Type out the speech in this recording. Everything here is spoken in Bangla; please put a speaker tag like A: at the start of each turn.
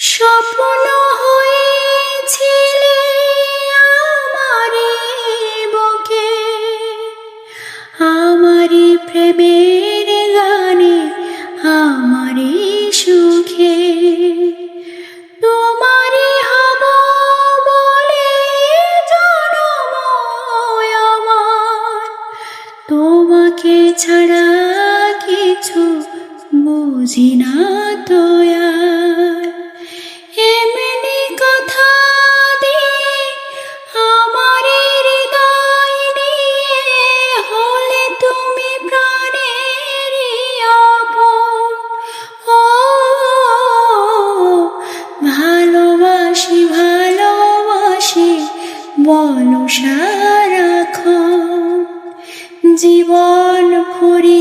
A: স্বপ্ন হয়েছিলে আমারে বুকে। আমারি প্রেমের গানে আমারি সুখে। তোমারি হব বলে জনম আমার। তোমাকে ছাড়া কিছু বুঝি না তো। বল সারাখ জীবন ভরি